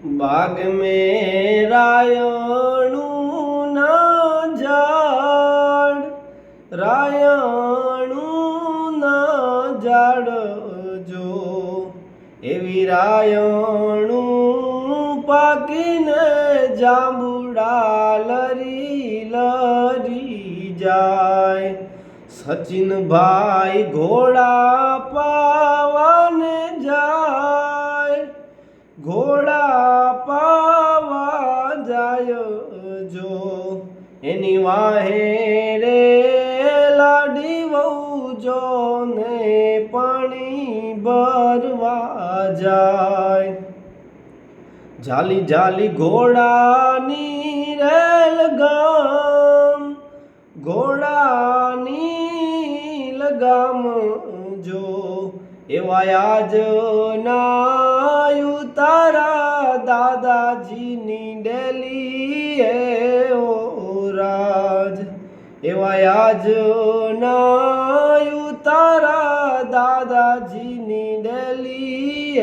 બાગ મેં રાયણું ના ઝાડ રાયણું ના ઝાડ જો એવી રાયણું પાકીને જાંબુડા લરી લરી જાય સચિનભાઈ ઘોડા પાવાને જાય ઘોડા જાય જો એની વાહે રે લાડી વહુ જો ને પાણી ભરવા જાય જાલી જાલી ઘોડાની રેલ ગામ ઘોડાની લગામ જો એવા આજ ના તારા દાદાજીની ડેલી એવા આજ ના તારા દાદાજીની ડેલી